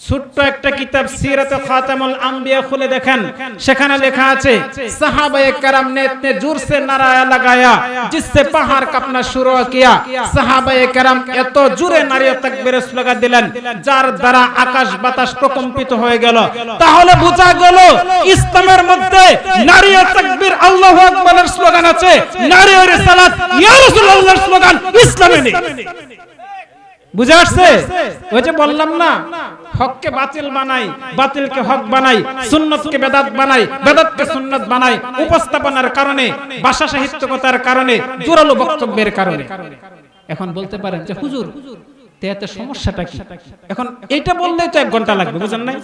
ছোট্ট একটা কিতাব সিরাত খাতামুল আম্বিয়া খুলে দেখেন সেখানে লেখা আছে সাহাবায়ে کرام ने इतने जोर से नारा लगाया जिससे पहाड़ कांपना शुरू किया সাহাবায়ে کرام এত জোরে নারীয় তাকবীরের স্লোগান দিলেন যার দ্বারা আকাশ বাতাস প্রকম্পিত হয়ে গেল তাহলে বোঝা গেল ইসলামের মধ্যে নারীয় তাকবীর আল্লাহু আকবারের স্লোগান আছে নারীয় রিসালাত ইয়া রাসূলুল্লাহর স্লোগান ইসলামে নেই বুঝে আসছে? ওই যে বললাম না, হককে বাতিল বানাই, বাতিলকে হক বানাই, সুন্নতকে বেদাত বানাই, বেদাতকে সুন্নত বানাই, উপস্থাপনার কারণে, ভাষা সাহিত্যকতার কারণে, জোরালো বক্তব্যের কারণে। এখন বলতে পারেন যে, হুজুর সমস্যাটা এখন তো এক ঘণ্টা লাগবে, বুঝেন নাই?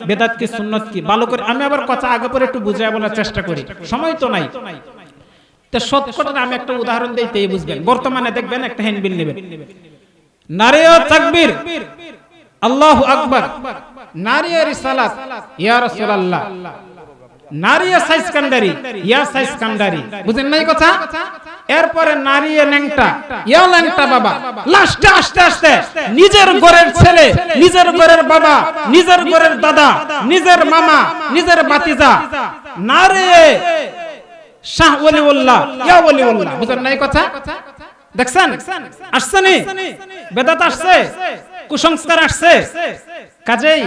কি ভালো করে আমি আবার কথা আগে পরে একটু বলার চেষ্টা করি। সময় তো নাই। আমি একটা উদাহরণ দিতেই বুঝবেন। বর্তমানে দেখবেন একটা হ্যান্ডবিল নেবেন। নারীয় তাকবীর। আল্লাহু আকবার। নারীয় রিসালাত। ইয়া রাসূলুল্লাহ। নারীয় সাইজ ইয়া সাইজ বুঝেন নাই কথা? এরপরে ইয়া ল্যাংটা বাবা। লাস্টে আস্তে আস্তে নিজের ঘরের ছেলে, নিজের ঘরের বাবা, নিজের ঘরের দাদা, নিজের মামা, নিজের বাতিজা নারী শাহ ওলিউল্লাহ। ইয়া ওলিউল্লাহ। বুঝেন নাই কথা? দেখছেন? আসছে নি বেদাত আসছে? কুসংস্কার আসছে? কাজেই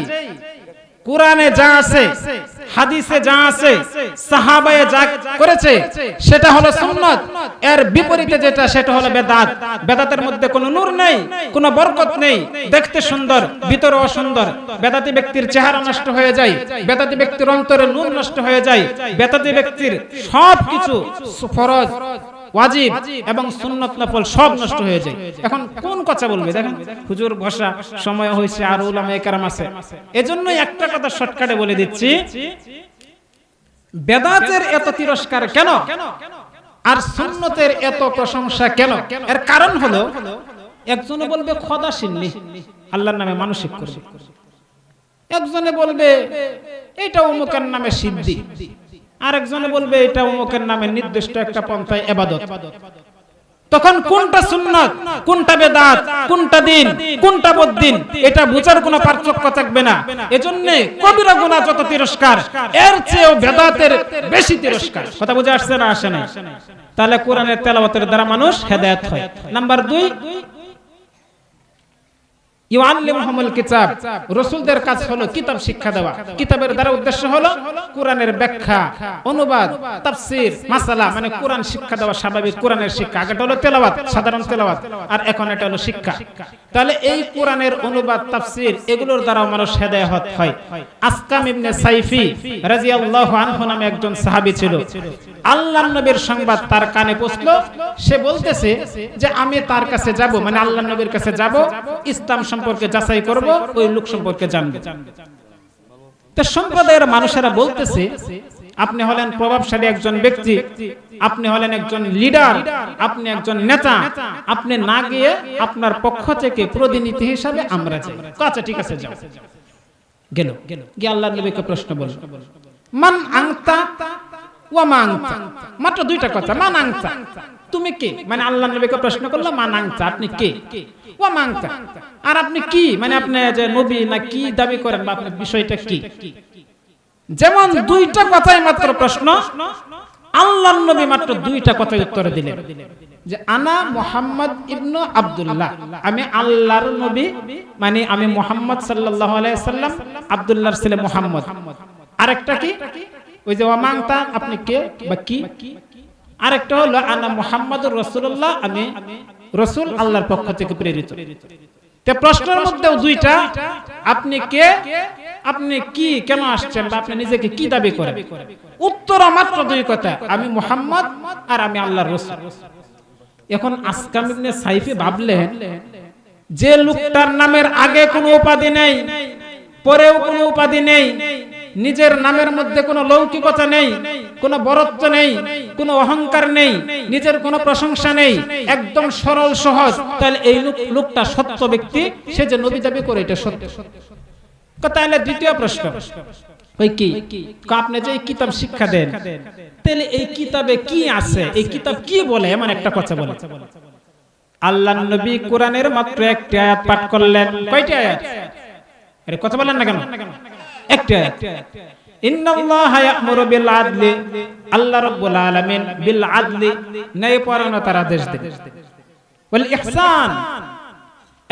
কোরআনে যা আছে, হাদিসে যা আছে, সাহাবায়ে যা করেছে, সেটা হলো সুন্নাত। এর বিপরীতে যেটা, সেটা হলো বেদাত। বেদাতের মধ্যে কোনো নূর নেই, কোনো বরকত নেই। দেখতে সুন্দর ভিতরে অসুন্দর বেদাতি ব্যক্তির চেহারা নষ্ট হয়ে যায়, বেদাতি ব্যক্তির অন্তরে নূর নষ্ট হয়ে যায়, বেদাতি ব্যক্তির সব কিছু ফরজ। ওয়াজিব এবং সুন্নত নফল সব নষ্ট হয়ে যায়। এখন কোন কথা বলবে? দেখেন, হুজুর বসা সময় হয়েছে, আর উলামা একরাম আছে। এজন্যই একটা কথা শর্টকাটে বলে দিচ্ছি। বেদাতের এত তিরস্কার কেন? আর সুন্নতের এত প্রশংসা কেন? এর কারণ হলো, একজনে বলবে, খদা সিন্নি। আল্লাহর নামে মানসিক করবে। একজনে বলবে এটা অমুকের নামে সিদ্ধি। আরেকজনে বলবে, এটা অমুকের নামে নির্দিষ্ট একটা পন্থায় এবাদত। তখন কোনটা সুন্নাত, কোনটা বেদাত, কোনটা দিন, কোনটা বদ্দিন, এটা বুঝার কোনো পার্থক্য থাকবে না। এজন্য কবিরা গুনাহ যত তিরস্কার, এর চেয়েও বেদাতের বেশি তিরস্কার। কথা বুঝে আসছে না আসে না তাহলে কোরআনের তেলাওয়াতের দ্বারা মানুষ হেদায়েত হয়। নাম্বার দুই ইউআল্লিমুহুমুল মানে তাহলে এই কোরআনের অনুবাদ এগুলোর দ্বারা মানুষ হয়। আসকাম ইবনে সাইফি আনহু নামে একজন সাহাবী ছিল। আল্লাহর নবীর সংবাদ তার কানে পৌঁছলো। সে বলতেছে যে, আমি তার কাছে যাব। মানে আল্লাহর নবীর কাছে যাব। ইসলাম সম্পর্কে যাচাই করব, ওই লোক সম্পর্কে জানব। তো সম্প্রদায়ের মানুষেরা বলতেছে, আপনি হলেন প্রভাবশালী একজন ব্যক্তি, আপনি হলেন একজন লিডার, আপনি একজন নেতা, আপনি না গিয়ে আপনার পক্ষ থেকে প্রতিনিধি হিসাবে আমরা যাই। আচ্ছা ঠিক আছে, যাও। গেল গিয়ে আল্লাহর নবীকে প্রশ্ন বলল, মান আংতা ওয়ামা মাত্র দুইটা কথা মান আংতা তুমি কে? মানে আল্লাহ নবীকে প্রশ্ন করল মান আংতা আপনি কে? ওয়ামা আংতা আর আপনি কি? মানে আপনি যে নবী না কি দাবি করেন বা আপনার বিষয়টা কি? যেমন দুইটা কথাই মাত্র প্রশ্ন আল্লাহ নবী মাত্র দুইটা কথাই উত্তর দিলেন। যে আনা মোহাম্মদ ইবনু আব্দুল্লাহ। আমি আল্লাহর নবী মানে আমি মোহাম্মদ সাল্লাল্লাহু আলাইহি সাল্লাম আব্দুল্লাহর ছেলে মোহাম্মদ। আরেকটা কি? ওই যে ওয়ামাংতা আপনি কে? বা কি? আরেকটা হলো আনা মোহাম্মদুর রাসূলুল্লাহ, আমি রাসূল আল্লাহর পক্ষ থেকে প্রেরিত। প্রশ্নের মধ্যেও দুইটা, আপনি কে? আপনি কি কেন আসছেন বা আপনি নিজেকে কি দাবি করেন? উত্তর মাত্র দুই কথা, আমি মোহাম্মদ আর আমি আল্লাহর রাসূল। এখন আসকাম সাইফি ভাবলেন, যে লোকটার নামের আগে কোনো উপাধি নেই, পরেও কোনো উপাধি নেই নিজের নামের মধ্যে কোনো লৌকিকতা নেই, কোনো বরত্ব নেই, কোনো অহংকার নেই, নিজের কোনো প্রশংসা নেই, একদম সরল, সহজ। তাহলে এই লোকটা সত্য ব্যক্তি, সে যে নবী দাবি করে এটা সত্য। তাহলে দ্বিতীয় প্রশ্ন। ওই কি? আপনি যে কিতাব শিক্ষা দেন, তাহলে এই কিতাবে কি আছে? এই কিতাব কি বলে? এমন একটা কথা বলে। আল্লাহ নবী কোরআনের মাত্র একটি আয়াত পাঠ করলেন। কয়টি আয়াত? কথা বলেন না কেন? একটা।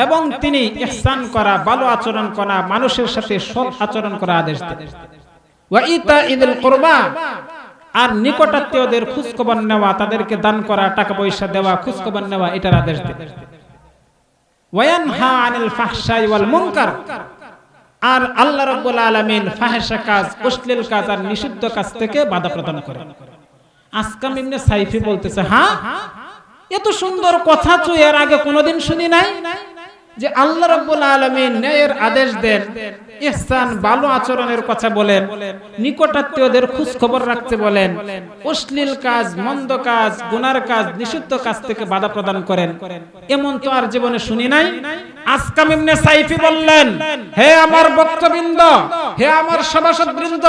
এবং তিনি ইহসান করা, ভালো আচরণ করা, মানুষের সাথে সৎ আচরণ করা আদেশ দেন। ওয়া ইদুল কুরবা, আর নিকটাত্মীয়দের খোঁজখবর নেওয়া, তাদেরকে দান করা, টাকা পয়সা দেওয়া, খোঁজখবর নেওয়া, এটার আদেশ দেন। আনিল আর আল্লাহ রাব্বুল আলামিন ফাহেসা কাজ অশ্লীল কাজ আর নিষিদ্ধ কাজ থেকে বাধা প্রদান করে। আজকাম ইবনে সাইফি বলতেছে হ্যাঁ? এত সুন্দর কথা তো এর আগে কোনোদিন শুনি নাই? যে আল্লাহ রাব্বুল আলামিন ন্যায়ের আদেশ দেন, ইহসান ভালো আচরণের কথা বলেন, নিকটাত্মীয়দের খোঁজ খবর রাখতে বলেন, অশ্লীল কাজ, মন্দ কাজ, গুনার কাজ, নিষিদ্ধ কাজ থেকে বাধা প্রদান করেন। এমন তো আর জীবনে শুনি নাই। আসকাম ইবনে সাইফি বললেন, হে আমার বক্তবৃন্দ হে আমার সভাসদবৃন্দ,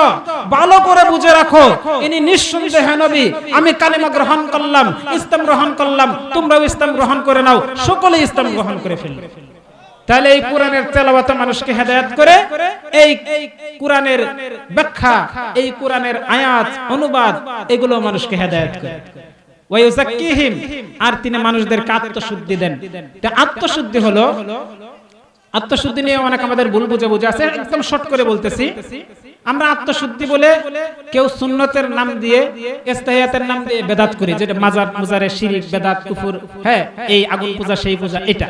ভালো করে বুঝে রাখো। ইনি নিঃসন্দেহে নবী। আমি কালিমা গ্রহণ করলাম, ইসলাম গ্রহণ করলাম। তোমরাও ইসলাম গ্রহণ করে নাও। সকলে ইসলাম গ্রহণ করে ফেলবে। তাহলে এই কোরআনের তেলাওয়াত মানুষকে হেদায়েত করে, এই কোরআনের ব্যাখ্যা, এই কোরআনের আয়াত, অনুবাদ, এগুলো মানুষকে হেদায়েত করে। ওয়ায়ুজাক্কিহিম আর তিনি মানুষদেরকে আত্মশুদ্ধি দেন। তা আত্মশুদ্ধি হলো, আত্মশুদ্ধি নিয়ে অনেক আমাদের ভুল বুঝে বুঝে আছে, একদম শর্ট করে বলতেছি। আমরা আত্মশুদ্ধি বলে কেউ সুন্নতের নাম দিয়ে, ইস্তাহিয়াতের নাম দিয়ে বেদাত করি, যেটা মাজার, মুজারে শিরিক, বেদাত, কুফুর হ্যাঁ এই আগুন পূজা, সেই পূজা, এটা।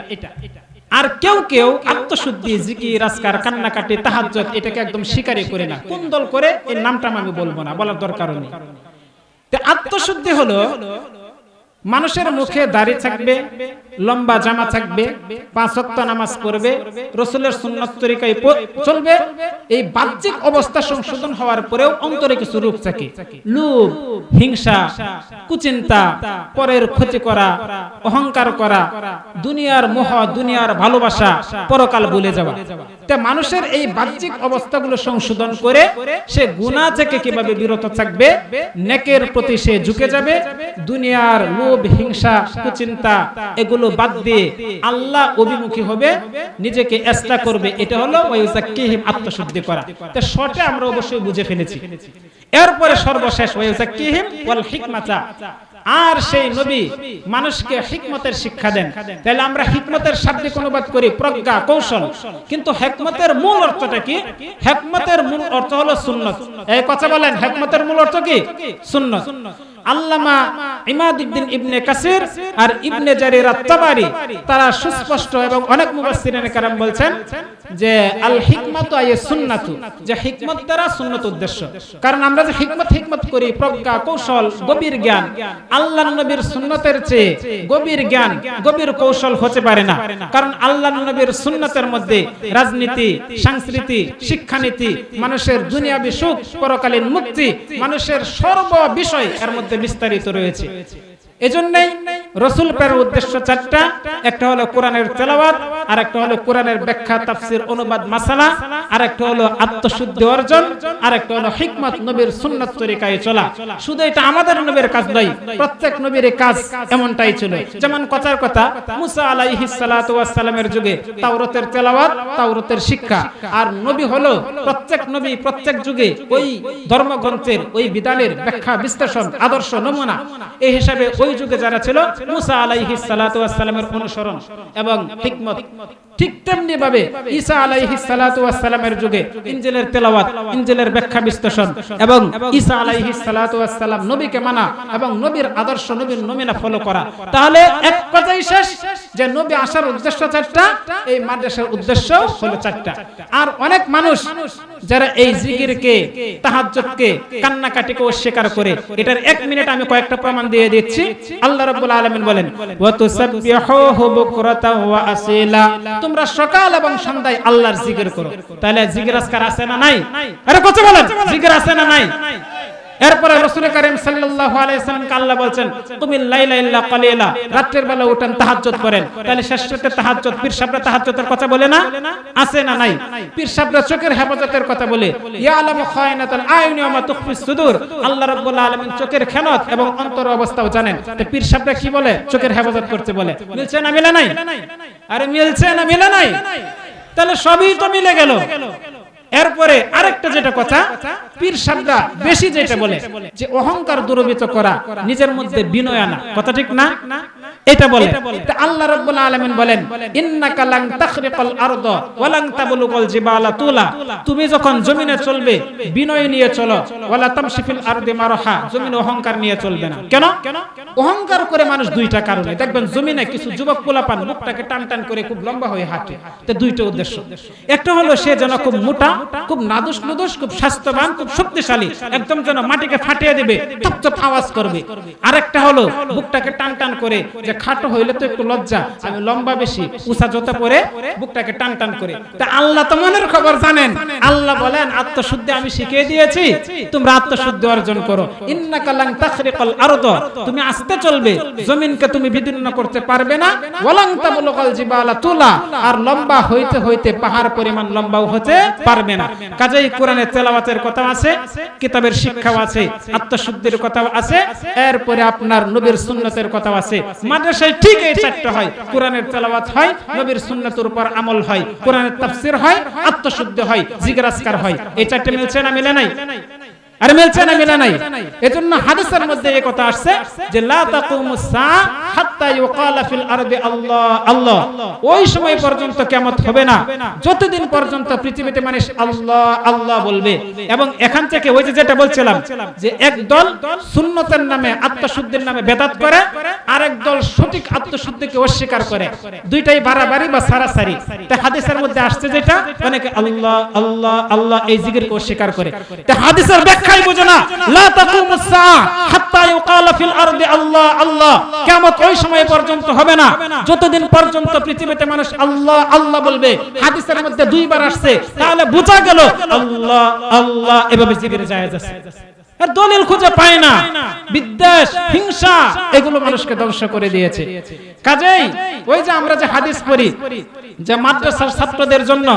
আর কেউ কেউ আত্মশুদ্ধি জিকি রাস্কার কান্নাকাটি তাহাজ এটাকে একদম স্বীকারই করে না। কোন দল করে এর নামটা আমি বলব না, বলার দরকার নেই। আত্মশুদ্ধি হলো মানুষের মুখে দাড়ি থাকবে, লম্বা জামা থাকবে, পাঁচ ওয়াক্ত নামাজ পড়বে, রসুলের সুন্নত তরিকায় চলবে। এই বাহ্যিক অবস্থা সংশোধন হওয়ার পরেও অন্তরে কিছু রূপ থাকে। লোভ, হিংসা, কুচিন্তা, পরের ক্ষতি করা, অহংকার করা, দুনিয়ার মোহ, দুনিয়ার ভালোবাসা পরকাল ভুলে যাওয়া। তা মানুষের এই বাহ্যিক অবস্থাগুলো সংশোধন করে সে গুনাহ থেকে কীভাবে বিরত থাকবে, নেকের প্রতি সে ঝুঁকে যাবে, দুনিয়ার লোভ হিংসা কুচিন্তা, এগুলো বাদ দিয়ে আল্লাহ অভিমুখী হবে, নিজেকে এস্তা করবে। এটা হলো ওয়াইজাক্কিহিম আত্মশুদ্ধি করা। তো শর্টে আমরা অবশ্যই বুঝে ফেলেছি। এরপরে সর্বশেষ ওয়াইজাক্কিহিম ওয়াল হিকমাতা। আর সেই নবী মানুষকে হিকমতের শিক্ষা দেন। তাহলে আমরা হিকমতের শাব্দিক অনুবাদ করি, প্রজ্ঞা, কৌশল। কিন্তু হেকমতের মূল অর্থটা কি? হেকমতের মূল অর্থ হলো সুন্নত। এই কথা বলেন, হেকমতের মূল অর্থ কি? সুন্নত। আল্লামা ইমাদউদ্দিন ইবনে কাসির আর ইবনে জারির আত-তাবারি তারা সুস্পষ্ট এবং অনেক মুফাসসিরিন কারাম বলছেন যে আল হিকমাতু আই সুন্নাতু, যে হিকমত দ্বারা সুন্নত উদ্দেশ্য। কারণ আমরা যে হিকমত হিকমত করি, প্রজ্ঞা, কৌশল, গভীর জ্ঞান, আল্লাহর নবীর সুন্নতের চেয়ে গভীর জ্ঞান, গভীর কৌশল হতে পারে না। কারণ আল্লাহর নবীর সুন্নতের মধ্যে রাজনীতি, সংস্কৃতি, শিক্ষানীতি, মানুষের দুনিয়াবি সুখ, পরকালীন মুক্তি, মানুষের সর্ব বিষয় এর মধ্যে বিস্তারিত রয়েছে। এজন্যই রসুল প্রেরণের উদ্দেশ্য চারটা। একটা হলো কোরআনের তেলাওয়াত আর একটা হলো কোরআনের ব্যাখ্যা তাফসির অনুবাদ মাসালা। হলো আত্মশুদ্ধি অর্জন হলো হিকমত নবীর সুন্নাত তরিকায় চলা। শুধু এটা আমাদের নবীর কাজ নয়, প্রত্যেক নবীর কাজ এমনটাই ছিল। যেমন কথার কথা, মুসা সালাতু যুগে তাওরাতের তেলাওয়াত, তাওরাতের শিক্ষা। আর নবী হলো প্রত্যেক নবী প্রত্যেক যুগে ওই ধর্মগ্রন্থের, ওই বিধানের ব্যাখ্যা, বিশ্লেষণ, আদর্শ, নমুনা। এই হিসাবে ওই যুগে যারা ছিল, মুসা আলাইহিস সালাতু ওয়াস সালামের অনুসরণ এবং হিকমত ঠিক তেমনি ভাবে ঈসা আলাইহিস সালাতু ওয়াস সালামের যুগে ইনজিলের তেলাওয়াত, ইনজিলের ব্যাখ্যা বিশ্লেষণ এবং ঈসা ওয়াস সালাম নবীকে মানা এবং নবীর আদর্শ নবীর নমিনা ফলো করা। তাহলে এক কথাই শেষ যে নবী আসার উদ্দেশ্য চারটা, এই মাদ্রাসার উদ্দেশ্য হলো চারটা। আর অনেক মানুষ যারা এই জিকিরকে, তাহাজ্জুদকে, কান্নাকাটিকে অস্বীকার করে, এটার এক মিনিট আমি কয়েকটা প্রমাণ দিয়ে দিচ্ছি। আল্লাহ রাব্বুল আলামিন বলেন ওয়া তুসাব্বিহুহু বুকরাতাও ওয়া আসিলা। তোমরা সকাল এবং সন্ধ্যায় আল্লাহর জিকির করো। তাহলে আজকার আছে না নাই? আরে কত বলেন। জিকির আছে না নাই? এরপরে রাসূল করিম সাল্লাল্লাহু আলাইহি সাল্লামকে আল্লাহ বলেন তুমি লাইলা ইল্লা কালিলা রাতের বেলা উঠেন তাহাজ্জুদ করেন। তাহলে শেষতে তাহাজ্জুদ পীর সাহেবরা তাহাজ্জুদের কথা বলে না? আছে না নাই? পীর সাহেবরা চোখের হেফাজতের কথা বলে ইয়া আলামু খায়নাতুল আয়ুনি ওয়া মা তুখফিস সুদূর। আল্লাহ রাব্বুল আলামিন চোখের খেয়ানত এবং অন্তর অবস্থাও জানেন। তো পীর সাহেবরা কি বলে? চোখের হেফাজত করতে বলে। মিলছে না মিলে নাই? আরে মিলছে না মিলে নাই? তাহলে সবই তো মিলে গেল। এরপরে আরেকটা যেটা কথা, পীর সাহেবরা বেশি যেটা বলে যে অহংকার দুরবিত করা, নিজের মধ্যে বিনয় আনা। কথা ঠিক না? এটা বলে। আল্লাহ রাব্বুল আলামিন বলেন ইন্নাকা লান তাখরিকাল আরদ ওয়া লান তাবলুগাল জিবালা তুলা। তুমি যখন জমিনে চলবে বিনয় নিয়ে চলো। ওয়ালা তামশি ফিল আরদি মারহা। জমিনে অহংকার নিয়ে চলবে না। কেন? অহংকার করে মানুষ দুইটা কারণে। দেখবেন জমিনে কিছু যুবক পোলাপান মুখটাকে টান টান করে খুব লম্বা হয়ে হাঁটে। তো দুইটা উদ্দেশ্য। একটা হলো সে যেন খুব মোটা খুব নাদুস নুদুস খুব স্বাস্থ্যবান খুব শক্তিশালী একদম যেন মাটিকে ফাটিয়ে দেবে চপ চপ আওয়াজ করবে। আরেকটা হলো বুকটাকে টান টান করে যে খাটো হইলে তো একটু লজ্জা। আমি লম্বা বেশি উষা জোতা পরে বুকটাকে টান টান করে। তা আল্লাহ তো মনের খবর জানেন। আল্লাহ বলেন, আত্মশুদ্ধি আমি শিখিয়ে দিয়েছি। তোমরা আত্মশুদ্ধি অর্জন করো। ইন্নাকা লান তাখরিকাল আরদ। তুমি আস্তে চলবে। জমিনকে তুমি বিদীর্ণ করতে পারবে না। ওয়ালাং তাবলুগাল জিবালা তুলা। আর লম্বা হইতে হইতে পাহাড় পরিমাণ লম্বাও হতে পারবে না। কাজেই কোরআনের তেলাওয়াতের কথা আছে, কিতাবের শিক্ষাও আছে, আত্মশুদ্ধির কথাও আছে। এরপরে আপনার নবীর সুন্নতের কথাও আছে। মাদ্রাসায় ঠিক এই চারটা হয়। কোরআনের তেলাওয়াত হয়, নবীর সুন্নাতের উপর আমল হয়। কোরআনের তাফসীর হয়, আত্মশুদ্ধি হয়, জিকির আজকার হয়। এই চারটে মিলছে না মিলে নাই? আরে মিলছে না, মিলে নাই। এজন্য হাদিসের মধ্যে এই কথা আসছে যে, লা তাকুমুস সা হাত্তা ইউকালা ফিল আরদি আল্লাহ আল্লাহ। ওই সময় পর্যন্ত কিয়ামত হবে না। যতদিন পর্যন্ত পৃথিবীতে মানুষ আল্লাহ আল্লাহ বলবে। এবং এখান থেকে ওই যে যেটা বলছিলাম, যে এক দল সুন্নতের নামে আত্মশুদ্ধির নামে বেদাত করে, আরেক দল সঠিক আত্মশুদ্ধিকে অস্বীকার করে। দুইটাই বাড়াবাড়ি বা সারাসারি। তা হাদিসের মধ্যে আসছে যেটা, অনেকে আল্লাহ আল্লাহ আল্লাহ এই জিকিরকে অস্বীকার করে। তা হাদিসের ব্যাখ্যাই বোঝে না। লা তাকুমুস সাআ হাত্তা ইউকালা ফিল আরদি আল্লাহ আল্লাহ। কিয়ামত ওই সময় পর্যন্ত হবে না। যতদিন পর্যন্ত পৃথিবীতে মানুষ আল্লাহ আল্লাহ বলবে, হাদিসের মধ্যে দুইবার আসছে, তাহলে বোঝা গেল আল্লাহ আল্লাহ এভাবে জিকির জায়েজ আছে। আর দলিল খুঁজে পায় না। বিদ্বেষ, হিংসা, এগুলো মানুষকে ধ্বংস করে দিয়েছে। কাজেই ওই যে আমরা যে হাদিস পড়ি, যে মাদ্রাসার ছাত্রদের জন্য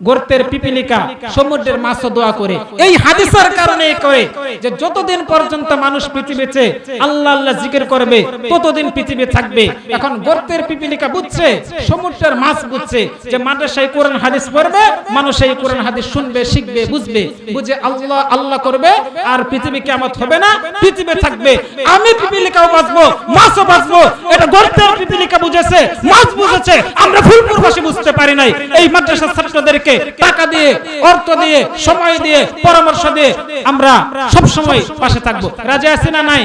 গর্তের পিপিলিকা সমুদ্রের মাছও দোয়া করে। এই হাদিসের কারণে করে যে যতদিন পর্যন্ত মানুষ পৃথিবীতে আল্লাহ আল্লাহ জিকির করবে ততদিন পৃথিবী থাকবে। এখন গর্তের পিপিলিকা বুঝছে সমুদ্রের মাছ বুঝছে যে মাদ্রাসায় কোরআন হাদিস পড়বে মানুষ এই কোরআন হাদিস শুনবে শিখবে বুঝবে বুঝে আল্লাহ আল্লাহ করবে আর পৃথিবী কেমত হবে না পৃথিবী থাকবে। আমি পিপিলিকাও বাঁচবো মাছও বাঁচবো এটা গর্তের পিপিলিকা বুঝেছে মাছ বুঝেছে আমরা ফুলপুর ভাষে বুঝতে পারি নাই। এই মাদ্রাসার ছাত্রদেরকে টাকা দিয়ে, অর্থ দিয়ে, সময় দিয়ে, পরামর্শ দিয়ে আমরা সব সময় পাশে থাকব। রাজা আছে না নাই?